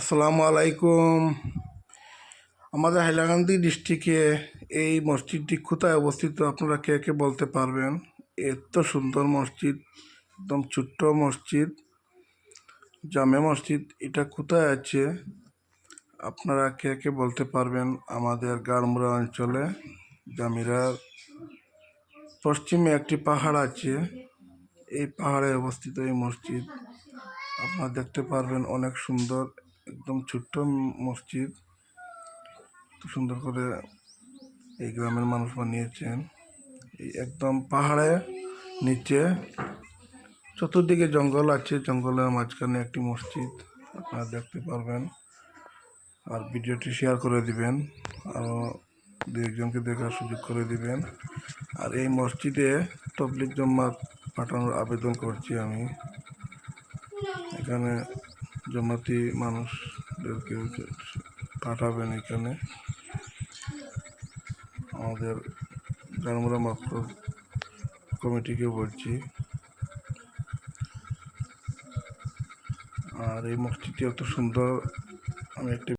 আসসালামু আলাইকুম। আমাদের হাইলাকান্দি ডিস্ট্রিক্টে এই মসজিদটি কোথায় অবস্থিত আপনারা কে কে বলতে পারবেন? এত সুন্দর মসজিদ, একদম ছোট্ট মসজিদ, জামে মসজিদ, এটা কোথায় আছে? আপনারা কে কে বলতে পারবেন আমাদের গাড়মুড়া অঞ্চলে? জামিরার পশ্চিমে একটি পাহাড় আছে, এই পাহাড়ে অবস্থিত এই মসজিদ। আপনারা দেখতে পারবেন অনেক সুন্দর একদম ছোট্ট মসজিদ। খুব সুন্দর করে এই গ্রামের মানুষ বানিয়েছেন। এই একদম পাহাড়ে নিচে চতুর্দিকে জঙ্গল আছে। জঙ্গলের মাঝখানে একটি মসজিদ, আপনারা দেখতে পারবেন। আর ভিডিওটি শেয়ার করে দিবেন, আরও দু একজনকে দেখার সুযোগ করে দিবেন। আর এই মসজিদে তবলিক জম্মাত পাঠানোর আবেদন করছি আমি। এখানে জমাতি মানুষদেরকে পাঠাবেন এখানে, আমাদের গারমুরা মাত্র কমিটিকে বলছি। আর এই মসজিদটি এত সুন্দর, আমি একটি